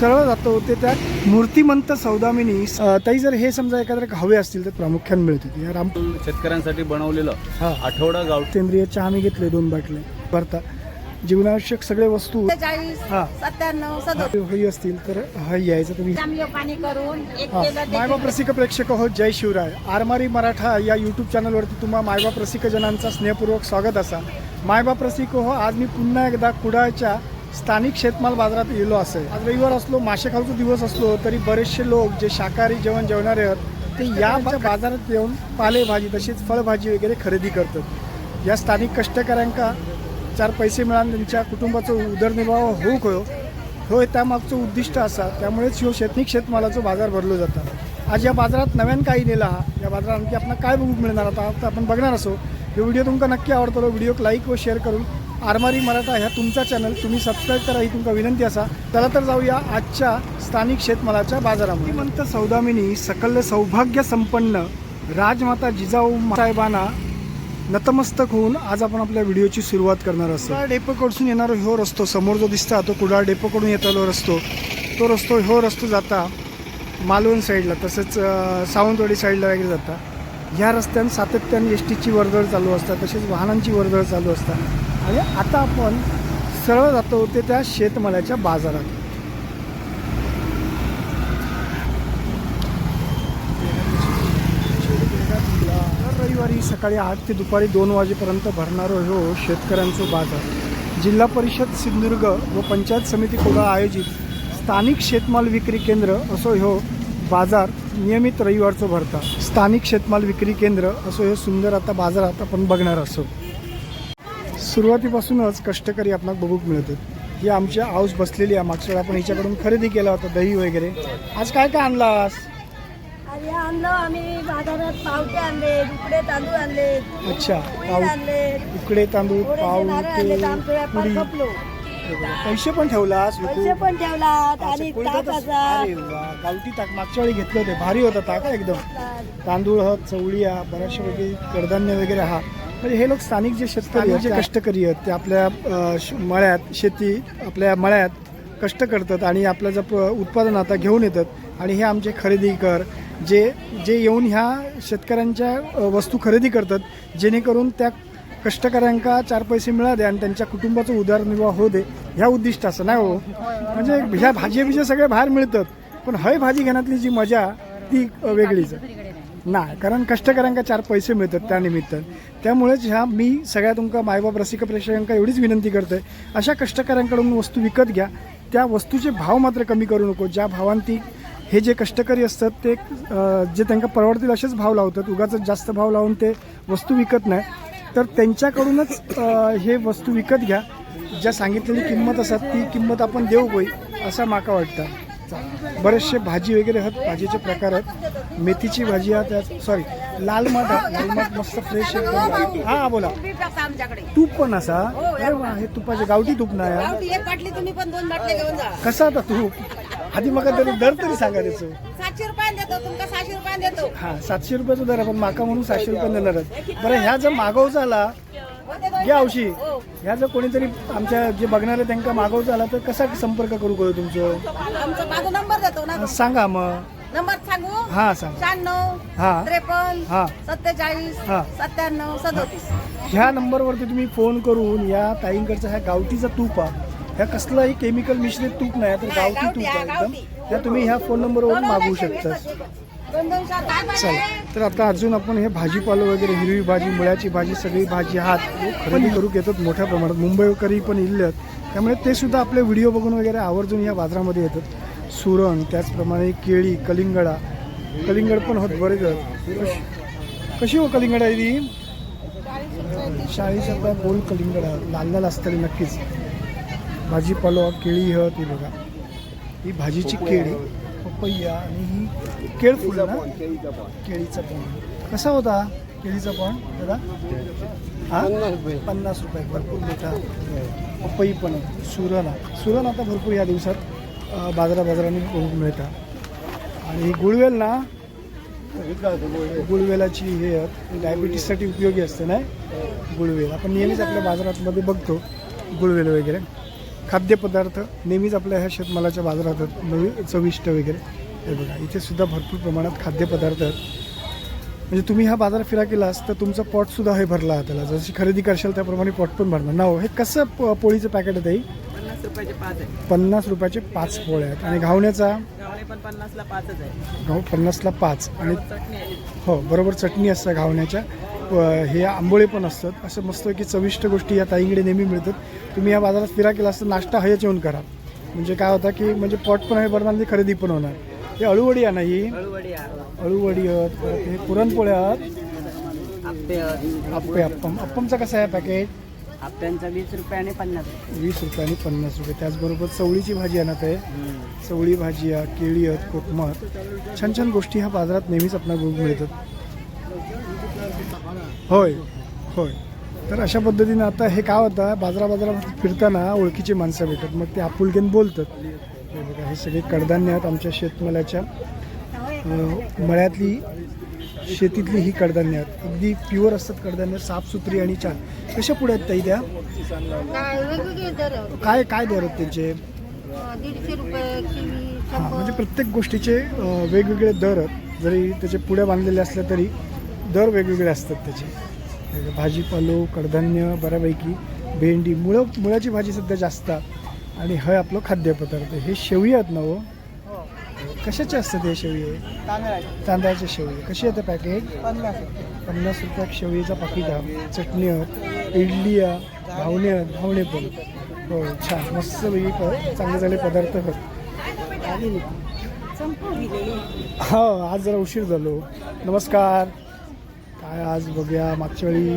सरळ जातो ते त्या मूर्तिमंत सौदामिनी ताई जर हे समजा एखाद्या हवे असतील तर प्रामुख्याने मिळते या राम शेतकऱ्यांसाठी बनवलेलं हा. आठवडा गाव. सेंद्रिय चहा मी घेतले दोन बाटले. भरता. जीवनावश्यक सगळे वस्तू हा. हवी असतील तर हा यायचं तुम्ही आम्ही पाणी करून एक हा. केलं ते मायबाप रसिक प्रेक्षक हो जय शिवराय. आरमारी मराठा या यूट्यूब चॅनलवरती तुम्हा मायबाप रसिक जनांचा स्नेहपूर्वक स्वागत असा. मायबाप रसिक हो आज मी पुन्हा एकदा कुडाळच्या स्थानिक शेतमाल बाजारात गेलो असेल. आज रविवार असलो मासे खाऊचा दिवस असलो तरी बरेचसे लोक जे शाकाहारी जेवण जेवणारे आहेत ते या बाजारात येऊन पालेभाजी तसेच फळभाजी वगैरे खरेदी करतात. या स्थानिक कष्टकऱ्यांका चार पैसे मिळान त्यांच्या कुटुंबाचं उदरनिर्वाह होऊक होयो होय त्यामागचं उद्दिष्ट असा त्यामुळेच ह्यो शेतनिक शेतमालाचा बाजार भरलो जाता. आज या बाजारात नव्यान काही नेला हा या बाजारात आणखी आपण काय बघूक मिळणार आता? आता आपण बघणार असो. हे व्हिडिओ तुमका नक्की आवडतो व्हिडिओक लाईक व शेअर करून आरमारी मराठा ह्या तुमचा चॅनल तुम्ही सबस्क्राईब करा ही तुमका विनंती असा. चला तर जाऊया आजच्या स्थानिक शेतमालाच्या बाजारामध्ये. श्रीमंत सौदामिनी सकल सौभाग्य संपन्न राजमाता जिजाऊ साहेबांना नतमस्तक होऊन आज आपण आपल्या व्हिडिओची सुरुवात करणार असतो कुडाळ डेपोकडसून येणारा हो रस्तो समोर जो दिसता तो कुडाळ डेपोकडून येतालो रस्तो. तो रस्तो हो रस्तो जाता मालवण साईडला तसंच सावंतवाडी साईडला वगैरे जाता. ह्या रस्त्यानं सातत्याने एस टीची वर्दळ चालू असतात तसेच वाहनांची वर्दळ चालू असतात आणि आता आपण सरळ जातो ते त्या शेतमालाच्या बाजारात. रविवारी सकाळी आठ ते दुपारी दोन वाजेपर्यंत भरणारो हो शेतकऱ्यांचो बाजार. जिल्हा परिषद सिंधुदुर्ग व पंचायत समिती कोडा आयोजित स्थानिक शेतमाल विक्री केंद्र असो हो बाजार नियमित रविवारचं भरता. स्थानिक शेतमाल विक्री केंद्र असो हे सुंदर आता बाजारात आपण बघणार असो. सुरुवातीपासूनच कष्टकरी आपणाक बघूक मिळतात. ही आमची आऊस बसलेली आहे. मागच्या वेळी आपण हिच्याकडून खरेदी केला होता दही वगैरे. आज काय काय आणलास? अरे आणलं आम्ही बाजारात पावटे आणले उकडे तांदूळ आणले अच्छा पोळी पाव आणले. उकडे तांदूळ पैसे पण ठेवलास विकू? पैसे पण ठेवलात अच्छा, आणि कुळीथातच- ताकाचा अरे वा, गावठी ताक मागच्या वेळी घेतलं होते. भारी होता ताक हा एकदम तांदूळ हत चवळी हा बऱ्याचशा पैकी कडधान्य वगैरे हा. म्हणजे हे लोक स्थानिक जे शेतकरी जे कष्टकरी आहेत ते आपल्या मळ्यात शेती आपल्या मळ्यात कष्ट करतात आणि आपलं जर प- उत्पादन आता घेऊन येतात. आणि हे आमचे खरेदीकर जे जे येऊन ह्या शेतकऱ्यांच्या वस्तू खरेदी करतात जेणेकरून त्या कष्टकऱ्यांका चार पैसे मिळाले आणि त्यांच्या कुटुंबाचा उदरनिर्वाह होऊ दे ह्या उद्दिष्ट असं नाही हो? म्हणजे ह्या भाजी बिजे सगळे बाहेर मिळतात पण हय भाजी घेण्यातली जी मजा ती वेगळीच आहे. नाही कारण कष्टकऱ्यांका चार पैसे मिळतात त्यानिमित्त त्यामुळेच ह्या मी सगळ्या तुमका मायबाप रसिक प्रेक्षकांका एवढीच विनंती करतोय अशा कष्टकऱ्यांकडून वस्तू विकत घ्या. त्या वस्तूचे भाव मात्र कमी करू नको. ज्या भावांती हे जे कष्टकरी असतात ते जे त्यांना परवडतील असेच भाव लावतात. उगाच जास्त भाव लावून ते वस्तू विकत नाही. तर त्यांच्याकडूनच हे वस्तू विकत घ्या. ज्या सांगितलेली किंमत असतात ती किंमत आपण देऊ होई असं माका वाटतं. बरेचसे भाजी वगैरे आहेत भाजीचे प्रकार आहेत. मेथीची भाजी आहे त्यात सॉरी लाल माठ आहे. लाल माठ मस्त फ्रेश एकदम हा बोला. तूप पण असा? अरे वा हे तुपाचे गावठी तूप नाही कसा आता तूप? आधी मग तरी दर तरी सांगा त्याचं हा सातशे रुपयाचा दर आहे पण माका म्हणून सातशे रुपये देणार आहेत बरं ह्या जर मागवचा आला घ्या औशी ह्या जर कोणीतरी आमच्या जे बघणारे त्यांना मागवचा आला तर कसा संपर्क करू करू तुमचं? आमचा माझा नंबर देतो ना सांगा मग. नंबर सांगू? हा सांग. शहाण्णव हा. त्रेपन्न हा. सत्तेचाळीस हा. सत्त्याण्णव सदोतीस. ह्या नंबरवरती तुम्ही फोन करून या ताईंकडचा ह्या गावठीचा तूप आहे. ह्या कसलाही केमिकल मिश्रित तूप नाही तर गावठी तूप आहे, एकदम. ह्या तुम्ही ह्या फोन नंबरवरून मागवू शकता. चला तर आता अजून आपण हे भाजीपालो वगैरे हिरवी भाजी मुळ्याची भाजी सगळी भाजी हात खरेदी करू येतात मोठ्या प्रमाणात. मुंबईकरी पण इल्ले त्यामुळे ते सुद्धा आपले व्हिडिओ बघून वगैरे आवर्जून या बाजारामध्ये येतात. सुरण त्याचप्रमाणे केळी कलिंगडा. कलिंगड पण होत बरेच आहेत. कशी- हो कलिंगडा आहे ती? चाळीस रुपया बोल कलिंगड लाल लाल असतली नक्कीच. भाजीपालो केळी हत ही बघा. ही भाजीची केळी. पपैया आणि ही केळ फुल ना केळीचा पण कसा होता केळीचा पण दादा हा? पन्नास रुपये. भरपूर मोठा. पपई पण. सुरण. सुरण आता भरपूर या दिवसात बाजारा बाजाराने बघून मिळतात आणि ही गुळवेल ना गुळवेलाची हे आहे, डायबिटीससाठी उपयोगी असते ना गुळवेल. आपण नेहमीच आपल्या बाजारात मध्ये बघतो गुळवेल वगैरे. खाद्यपदार्थ नेहमीच आपल्या ह्या शेतमालाच्या बाजारात. नवी चविष्ट वगैरे. हे बघा इथे सुद्धा भरपूर प्रमाणात खाद्यपदार्थ आहेत. म्हणजे तुम्ही हा बाजार फिरा केलास तर तुमचा पॉटसुद्धा हे भरला त्याला. जशी खरेदी करशाल त्याप्रमाणे पॉट पण भरणार. ना हो हे कसं प- पोळीचं पॅकेट आहे पन्नास रुपयाचे पाच आहे पन्नास रुपयाचे पाच पोळ्या आहेत. आणि घावण्याचा? पण पन्नासला पाच. आणि हो बरोबर चटणी असतं घावण्याच्या. हे आंबोळे पण असतात. असं मस्त की चविष्ट गोष्टी या ताईंकडे नेहमी मिळतात. तुम्ही या बाजारात फिरा केला असता नाश्ता हयच येऊन करा. म्हणजे काय होतं की म्हणजे पॉट पण हे भरणार आणि खरेदी पण होणार. हे अळूवडी आहे ना ही? अळूवडी आहेत परत हे पुरणपोळ्या आहेत. आप्पे अप्पे अप्पम. अप्पमचा कसा आहे पॅकेट आप्प्यांचा वीस रुपये आणि पन्नास रुपये. वीस रुपये आणि पन्नास रुपये. त्याचबरोबर चवळीची भाजी आणत आहे चवळी भाजी आहे केळी आहेत कोकमं आहेत. छान छान गोष्टी ह्या बाजारात नेहमीच आपल्याला मिळतात. होय होय. तर अशा पद्धतीनं आता हे काय होतं बाजारा बाजारात फिरताना ओळखीची माणसं भेटतात. मग ते आपुलकेन बोलतात. हे सगळे कडधान्य आहेत आमच्या शेतमालाच्या. मळ्यातली शेतीतली ही कडधान्य आहेत. अगदी प्युअर असतात कडधान्य साफसुथरी आणि छान. कशा पुढे आहेत ताई त्या? काय. काय दर आहेत त्यांचे? हां म्हणजे प्रत्येक गोष्टीचे वेगवेगळे दर आहेत. जरी त्याचे पुढे बांधलेले असले तरी दर वेगवेगळे असतात त्याचे. भाजीपालो कडधान्य बऱ्यापैकी भेंडी मुळं मुळाची भाजी सध्या जास्त. आणि हे आपलं खाद्यपदार्थ हे शेवई आहेत ना हो? कशाचे असतात हे शेवई? तांदळाचे तांदळाचे कशी आहे पॅकेट पन्नास रुपयात शेवईचा पाकिट आहे. चटणी आहेत इडली आहे घावणे आहेत घावणे पण. हो छान. मस्त वेगळी चांगले चांगले पदार्थ आहेत. हो आज जरा उशीर झालो. नमस्कार. काय आज बघूया मागच्या वेळी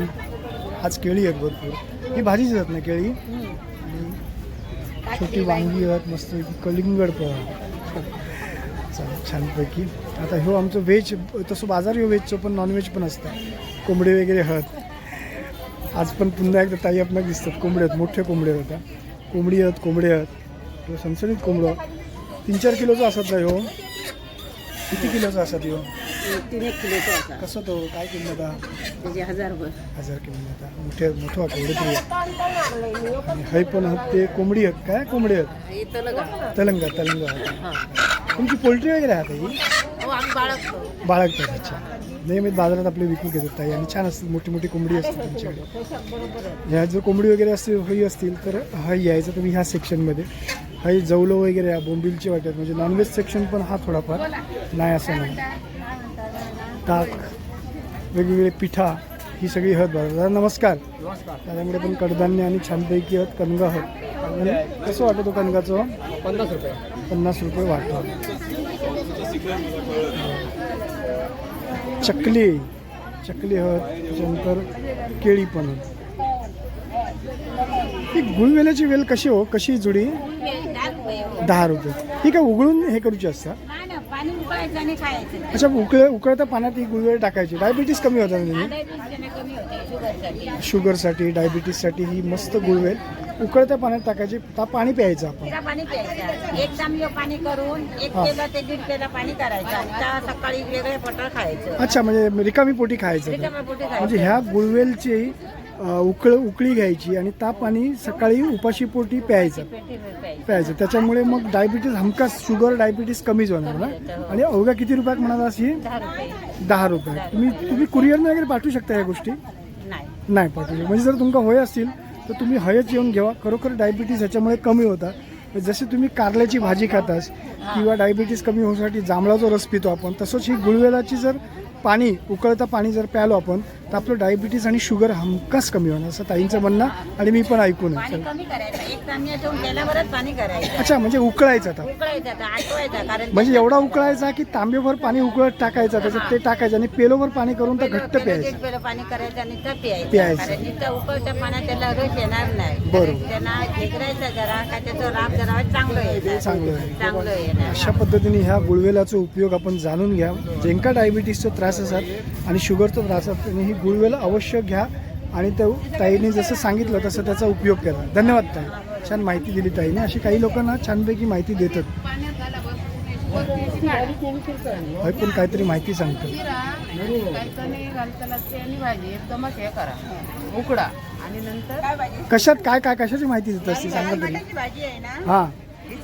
आज केळी आहेत भरपूर. ही भाजीच आहेत ना केळी? आणि छोटी वांगी आहेत मस्त कलिंगड पण. चालेल छानपैकी. आता ह्यो आमचं व्हेज तसं बाजार ह्यो व्हेजचं पण नॉनव्हेज पण असतं. कोंबडे वगैरे आहेत. आज पण पुन्हा एकदा ताई आपल्याला दिसतात. कोंबडे आहेत मोठे कोंबडे होत्या कोंबडी आहेत कोंबडे आहेत. सणसणीत कोंबडं. तीन चार किलोचा असत ना ह्यो किती किलोचा असत ह्यो तीन एक किलोचा असा कसं तो? काय किंमत आहे? त्याचे हजार रुपये हजार किंमत आहे. मोठे तरी. आहे. आणि हे पण आहेत ते कोंबडी आहेत. काय कोंबडी आहेत? इथं लगा तेलंगा तेलंगा तुमची पोल्ट्री वगैरे आहे ही? हो आम्ही बाळगतो. बाळगतात अच्छा. नेहमी बाजारात आपले विकून घेतात ताई. आणि छान असतात मोठी मोठी कोंबडी असते त्यांच्याकडे ह्या जर कोंबडी वगैरे असतील होई असतील तर हा यायचं तुम्ही ह्या सेक्शनमध्ये हा जवलं वगैरे बोंबिलची वाटत म्हणजे नॉनव्हेज सेक्शन पण हा थोडाफार नाही असं नाही. ताक वेगवेगळे पिठा ही सगळी हत बाजार दादा नमस्कार. त्याच्यामध्ये पण कडधान्य आणि छानपैकी हत कणगा हत आणि कसं वाटतं कणगाचं? पन्नास रुपये. पन्नास रुपये वाटतो चकली. चकली हत त्याच्यानंतर केळी पण ही गुळवेल्याची वेल कशी हो? कशी जुडी? दहा रुपये. ही काय उघडून हे करूची असता नाही ना पाणी उकळायचं आणि खायचं. अच्छा उकळ उकळत्या पाण्यात ही गुळवेल टाकायची. डायबिटीस कमी होतात म्हणजे डायबिटीस कमी होते शुगरसाठी शुगरसाठी डायबिटीससाठी ही मस्त गुळवेल उकळत्या पाण्यात टाकायची. ता पाणी प्यायचं आपण. तिला पाणी प्यायचं एक तांबे पाणी करून एक हा. केलं ते दीड केलं पाणी करायचं. आणि त्या सकाळी वेगळे खायचं. अच्छा म्हणजे रिकामी पोटी खायचं ते. रिकाम्या पोटी खायचं. म्हणजे ह्या गुळवेलची उकळ उकळी घ्यायची आणि ता पाणी सकाळी उपाशीपोटी प्यायचं. प्यायचं. त्याच्यामुळे मग डायबिटीस हमखास शुगर डायबिटीस कमीच होणार ना? आणि अवघ्या किती रुपयात म्हणाला अशी? दहा रुपये. तुम्ही तुम्ही कुरिअरने वगैरे पाठवू शकता या गोष्टी? नाही पाठवू. म्हणजे जर तुमका होय असतील तर तुम्ही हयच येऊन घ्यावा खरोखर डायबिटीस ह्याच्यामुळे कमी होता. जसे तुम्ही कारल्याची भाजी खातास किंवा डायबिटीस कमी होण्यासाठी जांभळाचा रस पितो आपण तसंच ही गुळवेलाची जर पाणी उकळता पाणी जर प्यालो आपण तर आपलं डायबिटीस आणि शुगर हमखास कमी होणार असं ताईंचं म्हणणं आणि मी पण ऐकून आहे. पाणी कमी करायचं. एक तांब्या ठेवून केल्यावरच पाणी करायचं. अच्छा म्हणजे उकळायचं आता. उकळायचं आता आटवायचं कारण म्हणजे एवढा उकळायचा की तांब्याभर पाणी उकळत टाकायचं त्याच्यात ते टाकायचं आणि पेलोभर पाणी करून तर घट्ट प्यायचं. पेलं पाणी करायचं आणि तर प्यायचं. प्यायचं. कारण नुसतं उकळत्या पाण्यात त्याला रस येणार नाही. बरोबर. त्यांना घेगरायचं जरा का त्याचं राब जरा चांगलं येणार. चांगलं आहे. चांगलं येणार. अशा पद्धतीने ह्या गुळवेलाचा उपयोग आपण जाणून घ्या. ज्यांका डायबिटीसचा त्रास असतात आणि शुगरचा त्रास असतात त्यांनी ही गुळवेल अवश्य घ्या. आणि त्या ताईने जसं सांगितलं तसं त्याचा उपयोग करा. धन्यवाद ताई. छान माहिती दिली ताईने. अशी काही लोकांना छानपैकी माहिती देतात. पण काहीतरी माहिती ते करा उकडा आणि नंतर कशात काय काय कशाची माहिती देत असते सांगा हां. ही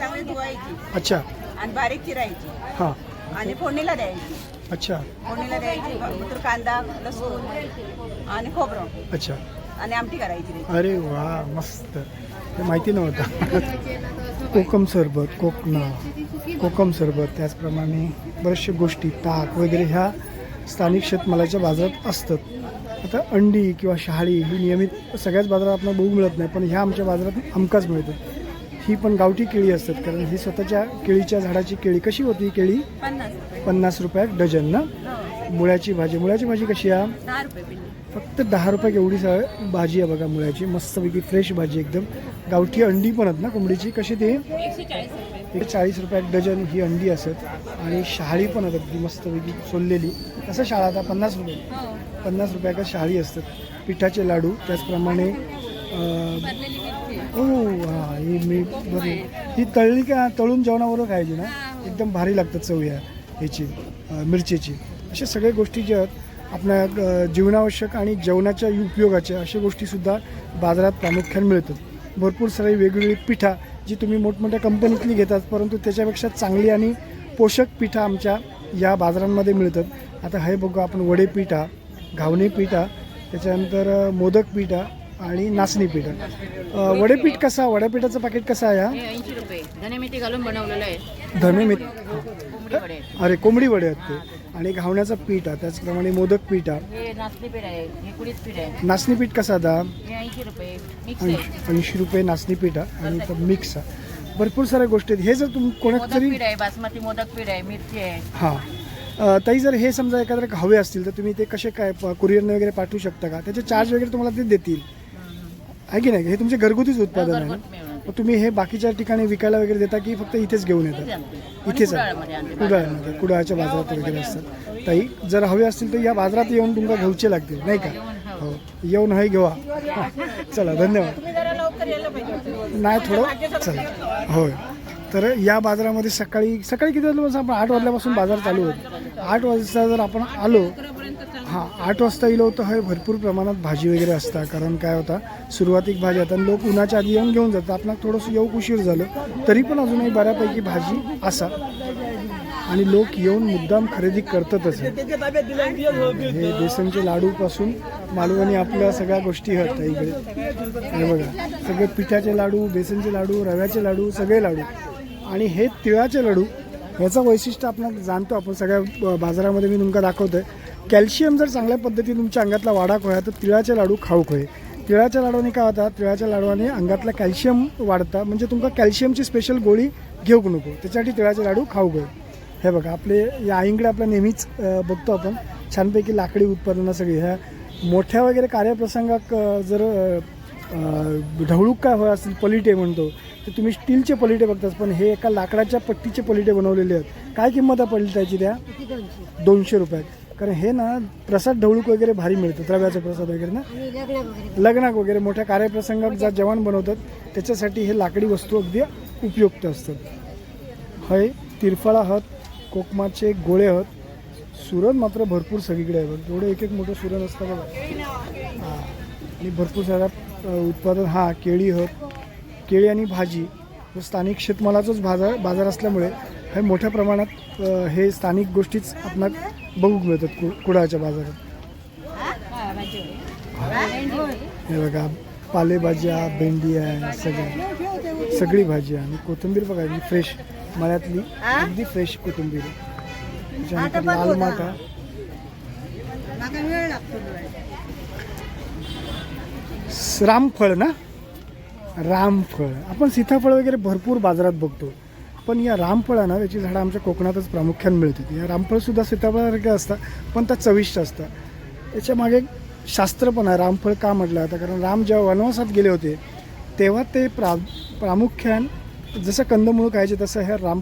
अच्छा. आणि बारीक चिरायची. हां. आणि फोडणीला द्यायची. अच्छा. फोडणीला द्यायची कांदा लसूण आणि खोबरं. अच्छा. आणि आमटी करायची त्याची. अरे वा मस्त. हे माहिती नव्हतं. कोकम सरबत कोकणा कोकम सरबत त्याचप्रमाणे बऱ्याचशा गोष्टी ताक वगैरे ह्या स्थानिक शेतमालाच्या बाजारात असतात. आता अंडी किंवा शहाळी ही नियमित सगळ्याच बाजारात आपल्याला बघू मिळत नाही पण ह्या आमच्या बाजारात हमखास मिळतात. ही पण गावठी केळी असतात कारण ही स्वतःच्या केळीच्या झाडाची केळी कशी होती? ही केळी पन्नास रुपये. पन्नास रुपयात डझन ना? हो. मुळ्याची भाजी. मुळ्याची भाजी कशी आहे. फक्त दहा रुपये एवढी स- भाजी आहे बघा मुळ्याची. मस्तपैकी फ्रेश भाजी एकदम. गावठी अंडी पण आहेत ना कोंबडीची? कशी ती? एकशे चाळीस रुपयात डझन ही अंडी असत. आणि शहाळी पण आहेत अगदी मस्तपैकी सोललेली. कसं शाळा आता? पन्नास रुपये. पन्नास रुपयाका शहाळी असतात. पिठाचे लाडू त्याचप्रमाणे हो हा ही मी बरोबर ही तळली का तळून जेवणाबरोबर खायची ना? एकदम भारी लागतात चव या ह्याची मिरचीची. अशा सगळ्या गोष्टी ज्या आहेत आपल्या जीवनावश्यक आणि जेवणाच्या उपयोगाच्या अशा गोष्टीसुद्धा बाजारात प्रामुख्याने मिळतात. भरपूर सारी वेगवेगळी पिठा जी तुम्ही मोठमोठ्या कंपनीतली घेतात परंतु त्याच्यापेक्षा चांगली आणि पोषक पिठा आमच्या या बाजारांमध्ये मिळतात. आता हे बघू आपण वडे पिठा घावणे पिठा त्याच्यानंतर मोदक पिठा आणि नाचणी पिठा. वडेपीठ कसा वड्यापिठाचं पॅकेट कसं आहे हा? ऐंशी रुपये. धने मेथी घालून बनवलेलं आहे. धने मीठ कोंबडी वडे अरे कोंबडी वडे आहेत ते. आणि घावण्याचा पीठ आहे त्याचप्रमाणे मोदक पीठ आहे. हे नाचणी पीठ आहे हे कुडीच पीठ आहे. नाचणी पीठ कसा आता हे ऐंशी रुपये. मिक्स आहे. ऐंशी ऐंशी रुपये नाचणी पीठ आहे आणि इथं मिक्स आहे. भरपूर साऱ्या गोष्टी आहेत. हे जर तुम्ही कोणाच मोदक तरी पीठ आहे बासमती मोदक पीठ आहे मिरची आहे. हां. अ, ताई जर हे समजा एखाद्या हवे असतील तर तुम्ही ते कसे काय कुरिअरने वगैरे पाठवू शकता का? त्याचे चार्ज वगैरे तुम्हाला ते देतील. आहे की नाही? हे तुमचे घरगुतीच उत्पादन आहे ना? घरगुती मिळून. मग तुम्ही हे बाकीच्या ठिकाणी विकायला वगैरे देता की फक्त इथेच घेऊन येतात इथेच कुडाळमध्ये आणते. कुडाळमध्ये कुडाळच्या बाजारात वगैरे असतात. ताई जर हवे असतील तर या बाजारात येऊन तुमका घ्यायचे लागतील नाही का? हो. येऊन हे घेवा. चला धन्यवाद. तुम्ही जरा लवकर यायला पाहिजे होतं. नाही थोडं चला. होय. तर या बाजारामध्ये सकाळी सकाळी किती वाजल्यापासून आपण आठ वाजल्यापासून बाजार चालू होतो. आठ वाजता जर आपण आलो हां आठ वाजता येलो तर हे भरपूर प्रमाणात भाजी वगैरे असता कारण काय होता सुरुवातीक भाजी आता लोक उन्हाच्या आधी येऊन घेऊन जातात. आपल्याला थोडंसं येऊ उशीर झालं तरी पण अजूनही बऱ्यापैकी भाजी असा. आणि लोक येऊन मुद्दाम खरेदी करतातच. हे बेसनचे लाडूपासून मालवणी आपल्या सगळ्या गोष्टी आहेत इकडे. हे बघा सगळे पिठाचे लाडू बेसनचे लाडू रव्याचे लाडू सगळे लाडू. आणि हे तिळाचे लाडू ह्याचं वैशिष्ट्य आपण जाणतो आपण सगळ्या बाजारामध्ये मी तुमका दाखवतोय. कॅल्शियम जर चांगल्या पद्धतीने तुमच्या अंगातला वाढा होया तर तिळाचे लाडू खाऊक होय तिळाच्या लाडूने काय होतात तिळाच्या लाडूने अंगातला कॅल्शियम वाढता म्हणजे तुमका कॅल्शियमची स्पेशल गोळी घेऊक नको. त्याच्यासाठी तिळाचे लाडू खाऊक होय हे बघा आपले या आईंकडे आपल्या नेहमीच बघतो आपण. छानपैकी लाकडी उत्पादनं सगळी. ह्या मोठ्या वगैरे कार्यप्रसंगात जर ढवळूक काय होय असेल पलिटे म्हणतो तर तुम्ही स्टीलचे पलिटे बघताच पण हे एका लाकडाच्या पट्टीचे पलिटे बनवलेले आहेत. काय किंमत आहे पलिटाची त्या? दोनशे रुपयात कारण हे ना प्रसाद ढवळूक वगैरे भारी मिळतं रव्याचा प्रसाद वगैरे ना. लग्नाक वगैरे मोठ्या कार्यप्रसंगात ज्या जेवण बनवतात त्याच्यासाठी हे लाकडी वस्तू अगदी उपयुक्त असतात. हय तिरफळा हत कोकमाचे गोळे हत सुरण मात्र भरपूर सगळीकडे आहे बघ. एवढं एक एक मोठं सुरण असतं बघा. हां. आणि भरपूर साऱ्या उत्पादन हा केळी हत केळी आणि भाजी व स्थानिक शेतमालाचाच बाजार बाजार असल्यामुळे हे मोठ्या प्रमाणात हे स्थानिक गोष्टीच आपणाला बघू मिळतात कु कुडाळच्या बाजारात. हे बघा पालेभाज्या भेंडी आहे सगळ्या सगळी भाजी आहे आणि कोथिंबीर बघा फ्रेश मळ्यातली अगदी फ्रेश कोथिंबीर. त्याच्यानंतर लाल माटा रामफळ ना? रामफळ. आपण सीताफळ वगैरे भरपूर बाजारात बघतो. पण या रामफळ आहे ना त्याची झाडं आमच्या कोकणातच प्रामुख्याने मिळतात. या रामफळसुद्धा सीताफळासारखे असतात पण त्या चविष्ट असतात. याच्या मागे शास्त्र पण आहे रामफळ का म्हटलं आता कारण राम जेव्हा वनवासात गेले होते तेव्हा ते प्रा प्रामुख्यान जसं कंदमुळं खायचे तसं ह्या राम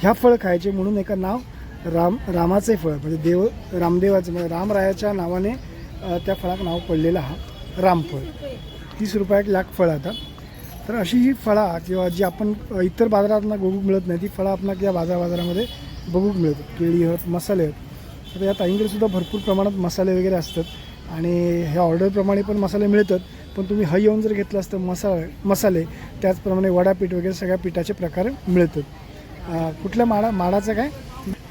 ह्या फळ खायचे म्हणून एका नाव राम रामाचे फळ म्हणजे देव रामदेवाचं म्हणजे रामरायाच्या नावाने त्या फळाक नाव पडलेलं हा रामफळ. तीस रुपयाक लाख फळ आता. तर अशी ही फळा किंवा जी आपण इतर बाजारात बघू मिळत नाही ती फळं आपणाक या बाजार बाजारामध्ये बघूक मिळतात केळी आहेत मसाले आहेत. तर या ताईंकडे सुद्धा भरपूर प्रमाणात मसाले वगैरे असतात. आणि ह्या ऑर्डरप्रमाणे पण मसाले मिळतात. पण तुम्ही हा येऊन जर घेतलं असतं मसा मसाले त्याचप्रमाणे वडापीठ वगैरे सगळ्या पिठाचे प्रकार मिळतात. कुठल्या माडा माडाचं काय?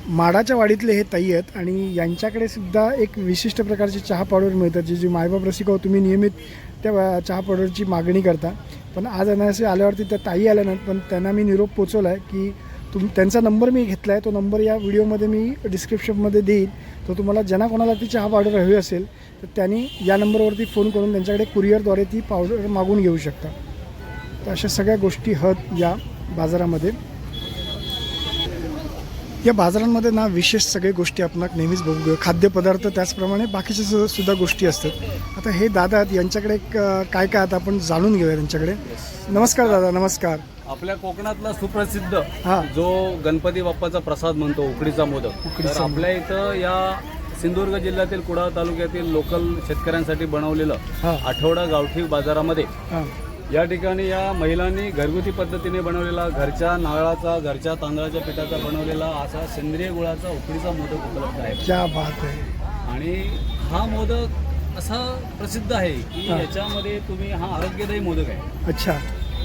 माडाच्या वाडीतले हे ताई आहेत आणि यांच्याकडे सुद्धा एक विशिष्ट प्रकारची चहा पावडर मिळतात. जी जी मायबाप रसिका तुम्ही नियमित त्या चहा पावडरची मागणी करता. पण आज एन आय सी आल्यावरती त्या ताई आल्या नाहीत पण त्यांना मी निरोप पोचवला आहे की तुम त्यांचा नंबर मी घेतला आहे तो नंबर या व्हिडिओमध्ये मी डिस्क्रिप्शनमध्ये देईन. तर तुम्हाला ज्यांना कोणाला ती चहा पावडर हवी असेल तर त्यांनी या नंबरवरती फोन करून त्यांच्याकडे कुरिअरद्वारे ती पावडर मागून घेऊ शकता. तर अशा सगळ्या गोष्टी हत या बाजारामध्ये. या बाजारांमध्ये ना विशेष सगळे गोष्टी आपण नेहमीच बघू खाद्यपदार्थ त्याचप्रमाणे बाकीच्या सुद्धा गोष्टी असतात. आता हे दादा आहेत यांच्याकडे काय काय आता आपण जाणून घेऊया त्यांच्याकडे. नमस्कार दादा नमस्कार. आपल्या कोकणातला सुप्रसिद्ध हा. जो गणपती बाप्पाचा प्रसाद म्हणतो उकडीचा मोदक. तर आपल्या इथं या सिंधुदुर्ग जिल्ह्यातील कुडाळ तालुक्यातील लोकल शेतकऱ्यांसाठी बनवलेलं. आठवडा गावठी बाजारामध्ये या ठिकाणी या महिलांनी घरगुती पद्धतीने बनवलेला घरच्या नारळाचा घरच्या तांदळाच्या पिठाचा बनवलेला असा सेंद्रिय गुळाचा उकडीचा मोदक उपलब्ध आहे. क्या बात आहे. आणि हा मोदक असा प्रसिद्ध आहे की. याच्यामध्ये तुम्ही हा आरोग्यदायी मोदक आहे. अच्छा.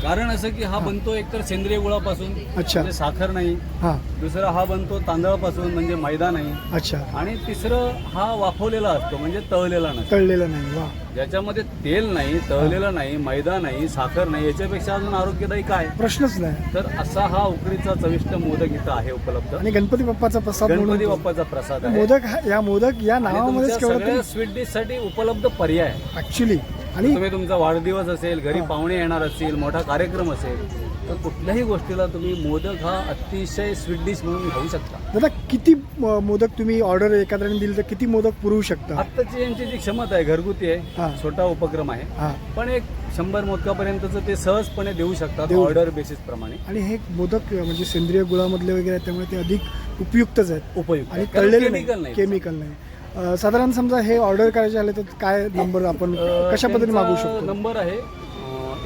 कारण असं की हा बनतो एकतर सेंद्रिय गुळापासून अच्छा. म्हणजे साखर नाही. हां. दुसरा हा बनतो तांदळापासून म्हणजे मैदा नाही. अच्छा. आणि तिसरं हा वाफवलेला असतो म्हणजे तळलेला नसतो. कळलेलं नाही वा. ज्याच्यामध्ये तेल नाही तळलेलं नाही मैदा नाही साखर नाही याच्यापेक्षा अजून आरोग्यदायी काय? प्रश्नच नाही. तर असा हा उकडीचा चविष्ट मोदक इथं आहे उपलब्ध. आणि गणपती बाप्पाचा प्रसाद गणपती म्हणून बाप्पाचा प्रसाद आहे. मोदक हा- या मोदक या आणि नावामध्येच तुमच्या केवढं सगळ्या स्वीट डिशसाठी उपलब्ध पर्याय ऍक्च्युली आणि तुम्ही तुमचा वाढदिवस असेल घरी पाहुणे येणार असतील मोठा कार्यक्रम असेल तर कुठल्याही गोष्टीला तुम्ही मोदक हा अतिशय स्वीट डिश म्हणून खाऊ शकता. दादा किती मोदक तुम्ही ऑर्डर एखाद्याने दिली तर किती मोदक पुरवू शकता? आत्ताची यांची जी क्षमता आहे घरगुती हा. आहे छोटा उपक्रम आहे. पण एक शंभर मोदकापर्यंतचं ते सहजपणे देऊ शकतात ऑर्डर बेसिस प्रमाणे. आणि हे मोदक म्हणजे सेंद्रिय गुळामधले वगैरे आहेत त्यामुळे ते अधिक उपयुक्तच आहेत. उपयुक्त. आणि chemical नाही. केमिकल नाही. साधारण समजा हे ऑर्डर करायचे आले तर काय नंबर आपण कशा पद्धतीने मागू शकतो? नंबर आहे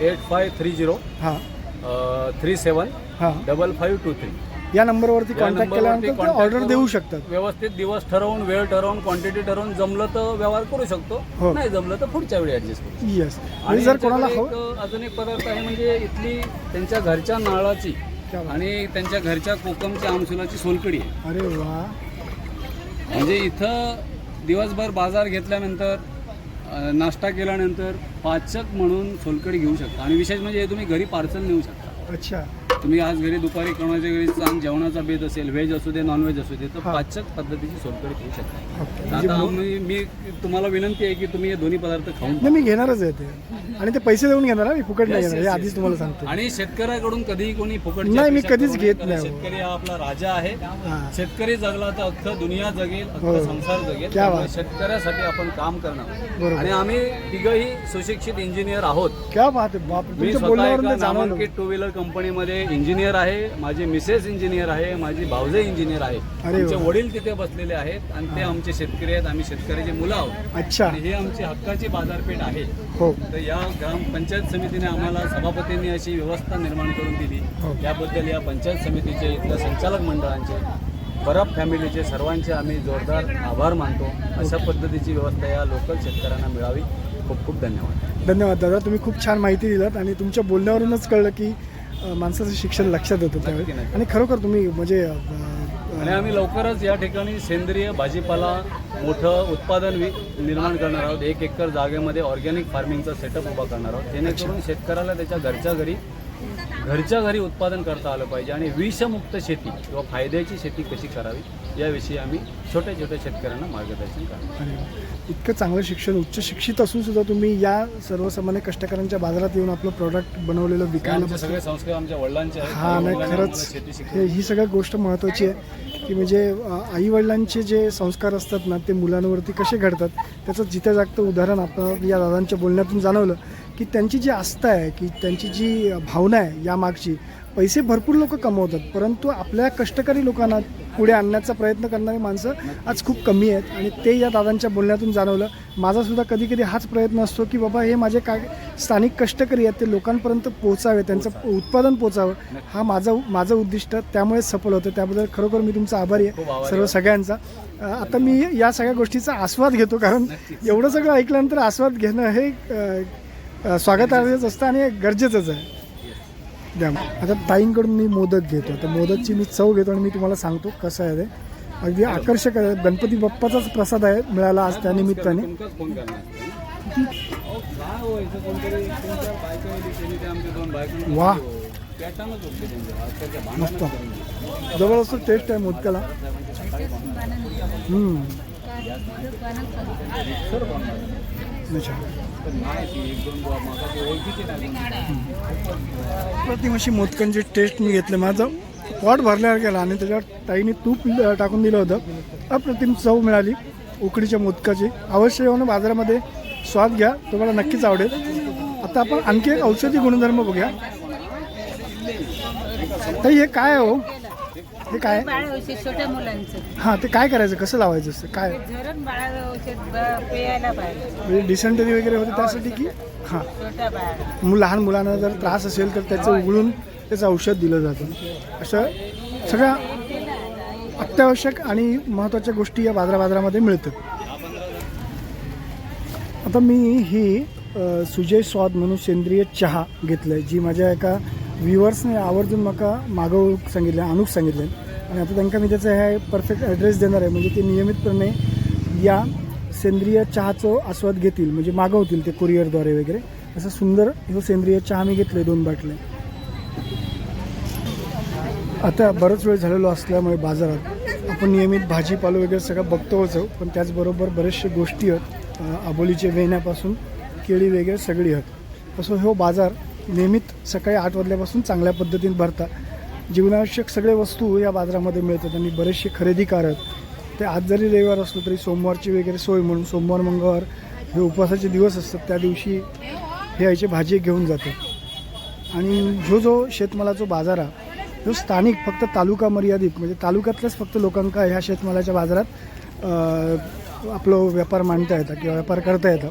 एट फाय थ्री झिरो हां. थ्री सेवन हां. Double five two three. या नंबरवरती कॉन्टॅक्ट केल्यानंतर ऑर्डर देऊ शकतात. व्यवस्थित दिवस ठरवून वेळ ठरवून क्वांटिटी ठरवून जमलं तर व्यवहार करू हो. शकतो नाही जमलं तर पुढच्या वेळी ऍडजस्ट करू येस आणि जर कोणाला अजून एक पदार्थ आहे म्हणजे इथली त्यांच्या घरच्या बात. आणि त्यांच्या घरच्या कोकमची आमसुलाची सोलकडी आहे. अरे वा. म्हणजे इथं दिवसभर बाजार घेतल्यानंतर नाश्ता केल्यानंतर पाचक म्हणून सोलकडी घेऊ शकता. आणि विशेष म्हणजे हे तुम्ही घरी पार्सल नेऊ शकता. अच्छा. तुम्ही आज घरी दुपारी कोणाच्या घरी सांग जेवणाचा बेत असेल व्हेज असू दे नॉनव्हेज असू दे तर. पाचक पद्धतीची सोलकडी घेऊ शकता. म्हणजे आता मो- आम्ही मी तुम्हाला विनंती आहे की तुम्ही हे दोन्ही पदार्थ खाऊन नाही मी घेणारच आहे ते. आणि ते पैसे देऊन घेणार हा, मी फुकट नाही घेणार हे. आधीच तुम्हाला सांगतो आणि शेतकऱ्याकडून कधीही कोणी फुकट नाही, मी कधीच घेत नाही, हो. शेतकरी हा आपला राजा आहे. हां. शेतकरी जगला तर अख्खं दुनिया जगेल हो. अख्खं संसार जगेल. क्या त्यामुळे बात. शेतकऱ्यासाठी आपण काम करणार. बरोबर. आणि आम्ही तिघही सुशिक्षित इंजिनियर आहोत. क्या आहे बाप मी तुमच्या स्वतः बोलण्यावरून एका ते जाणवलं. नामांकित टू व्हीलर कंपनीमध्ये इंजिनियर आहे माझी मिसेस इंजिनियर आहे माझी भावजे इंजिनियर आहे. अरे आमचे वा. वडील तिथे बसलेले आहेत आणि ते आमचे शेतकरी आहेत आम्ही शेतकऱ्याची मुलं आहोत. अच्छा. आणि ही आमची हक्काची बाजारपेठ आहे. हो. तर या ग्रामपंचायत समितीने आम्हाला सभापतींनी अशी व्यवस्था निर्माण करून दिली. हो. त्याबद्दल या पंचायत समितीचे इथल्या संचालक मंडळांचे परब फॅमिलीचे सर्वांचे आम्ही जोरदार आभार मानतो. अशा पद्धतीची व्यवस्था या लोकल शेतकऱ्यांना मिळावी. खूप खूप धन्यवाद. धन्यवाद दादा तुम्ही खूप छान माहिती दिलात आणि तुमच्या बोलण्यावरूनच कळलं की माणसाचं शिक्षण लक्षात येतं त्यावेळी. आणि खरोखर तुम्ही म्हणजे आणि आम्ही लवकरच या ठिकाणी सेंद्रिय भाजीपाला मोठं उत्पादन निर्माण करणार आहोत. एक एकर जागेमध्ये ऑर्गॅनिक फार्मिंगचा सेटअप उभा करणार आहोत. जेणेकरून शेतकऱ्याला त्याच्या घरच्या घरी घरच्या घरी उत्पादन करता आलं पाहिजे आणि विषमुक्त शेती किंवा फायद्याची शेती कशी करावी याविषयी आम्ही छोट्या छोट्या शेतकऱ्यांना मार्गदर्शन वा. इतकं चांगलं शिक्षण उच्च शिक्षित असून सुद्धा तुम्ही या सर्वसामान्य कष्टकऱ्यांच्या बाजारात येऊन आपलं प्रॉडक्ट बनवलेलं विकायला सगळे संस्कार आमच्या वडिलांचे आहेत. हा नाही खरंच हे सगळ्यात गोष्ट महत्त्वाची आहे की म्हणजे आई वडिलांचे जे संस्कार असतात ना ते मुलांवरती कसे घडतात त्याचं जिथं जागतं उदाहरण आपण या दादांच्या बोलण्यातून जाणवलं. की त्यांची जी आस्था आहे की त्यांची जी भावना आहे यामागची पैसे भरपूर लोक कमवतात परंतु आपल्या कष्टकरी लोकांना पुढे आणण्याचा प्रयत्न करणारी माणसं आज खूप कमी आहेत. आणि ते या दादांच्या बोलण्यातून जाणवलं माझासुद्धा कधी कधी हाच प्रयत्न असतो की बाबा हे माझे काय स्थानिक कष्टकरी आहेत ते लोकांपर्यंत पोचावे त्यांचं उत्पादन पोचावं हा माझा माझं उद्दिष्ट. त्यामुळेच सफल होतं. त्याबद्दल खरोखर मी तुमचा आभारी आहे सर्व सगळ्यांचा. आता मी या सगळ्या गोष्टीचा आस्वाद घेतो कारण एवढं सगळं ऐकल्यानंतर आस्वाद घेणं हे स्वागतार्हच असतं आणि गरजेचंच आहे. द्या. आता ताईंकडून मी मोदक घेतो. तर मोदकची मी चव घेतो आणि मी तुम्हाला सांगतो कसं आहे ते. अगदी आकर्षक आहे. गणपती बाप्पाचाच प्रसाद आहे मिळाला आज त्या निमित्ताने. वा मस्त. जबरदस्त टेस्ट आहे मोदकाला. हम्म. प्रतिमाशी अशी मोदकांची टेस्ट मी घेतलं. माझं पॉट भरल्यावर गेला आणि त्याच्यावर ताईने तूप टाकून दिलं होतं. अप्रतिम चव मिळाली. उकडीच्या मोदकाची. अवश्य येऊन बाजारामध्ये स्वाद घ्या. तुम्हाला नक्कीच आवडेल. आता आपण आणखी एक औषधी गुणधर्म बघूया. ताई हे काय हो? हे काय? बाळ औषध छोट्या मुलांचं. हां ते काय करायचं? कसं लावायचं असतं? काय? धरण बाळाला औषध ब- पेयायला पाहिजे म्हणजे डिसेंटरी वगैरे होते त्यासाठी की? हां. छोट्या बाळाला मग लहान मुलांना जर त्रास असेल तर त्याचं उघडून त्याचं औषध दिलं जातं. अशा सगळ्या अत्यावश्यक आणि महत्त्वाच्या गोष्टी या बाजारा बाजारामध्ये मिळतात. आता मी ही अ, सुजय स्वाद म्हणून सेंद्रिय चहा घेतलं आहे जी माझ्या एका व्ह्युअर्सने आवर्जून म्हाका मागवूक सांगितलं आणूक सांगितलं. आणि आता तांकां मी त्याचा हे परफेक्ट ॲड्रेस देणार आहे. म्हणजे ते नियमितपणे या सेंद्रिय चहाचा आस्वाद घेतील. म्हणजे मागवतील ते कुरिअरद्वारे वगैरे. असं सुंदर हे सेंद्रिय चहा मी घेतले दोन बाटले आता बरंच वेळ झालेलो असल्यामुळे बाजारात आपण नियमित भाजीपालो वगैरे सगळं बघतोच आहोत. पण त्याचबरोबर बरेचशे गोष्टी आहेत. आबोलीचे वेण्यापासून केळी वगैरे सगळी आहेत. असं हो बाजार नियमित सकाळी आठ वाजल्यापासून चांगल्या पद्धतीने भरतात जीवनावश्यक सगळे वस्तू या बाजारामध्ये मिळतात आणि बरेचसे खरेदीकार ते आज जरी रविवार असलो तरी सोमवारची वगैरे सोय म्हणून सोमवार मंगळवार हे उपवासाचे दिवस असतात त्या दिवशी हे यायचे भाजी घेऊन जातात. आणि जो जो शेतमालाचा बाजार आहे जो स्थानिक फक्त तालुका मर्यादित म्हणजे तालुक्यातल्याच फक्त लोकांका ह्या शेतमालाच्या बाजारात आपलं व्यापार मांडता येतं किंवा व्यापार करता येतं.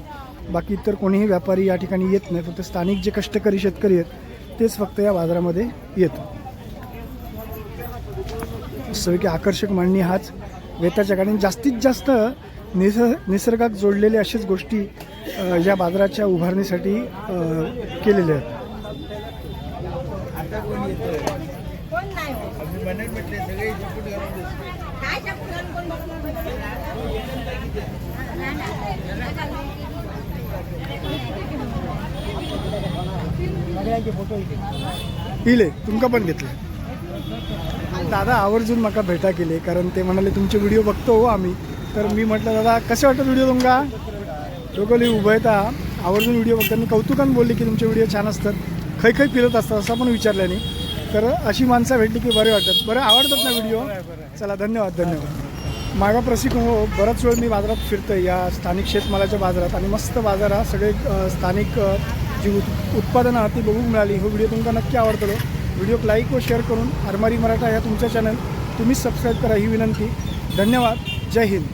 बाकी इतर कोणीही व्यापारी या ठिकाणी येत नाही फक्त स्थानिक जे कष्टकरी शेतकरी आहेत तेच फक्त या बाजारामध्ये येतात. की आकर्षक मांडणी हाच वेताच्या कारण जास्तीत जास्त निस निसर्गात जोडलेले अशाच गोष्टी या बाजाराच्या उभारणीसाठी केलेल्या आहेत. कोण इले तुमका पण घेतलं. दादा आवर्जून म्हाका भेटा केली कारण ते म्हणाले तुमचे व्हिडिओ बघतो हो आम्ही. तर मी म्हटलं दादा कसे वाटत व्हिडिओ तुमका? लोकली उभयता आवर्जून व्हिडिओ बघताना कौतुकान बोलले की तुमचे व्हिडिओ छान असतात. खै खै फिरत असतात असं पण विचारल्याने तर अशी माणसं भेटली की बरे वाटतात. बरं आवडतात ना व्हिडिओ चला धन्यवाद धन्यवाद. मागा प्रसिक हो बराच वेळ मी बाजारात फिरतो या स्थानिक शेतमालाच्या बाजारात. आणि मस्त बाजार हा सगळे स्थानिक जीव जी उत्पादनं ती बघूक मिळाली. हो व्हिडिओ तुमका नक्की आवडतो व्हिडिओ लाईक व शेअर करून आरमारी मराठा या तुमच्या चॅनल तुम्हीच सबस्क्राईब करा ही विनंती. धन्यवाद. जय हिंद.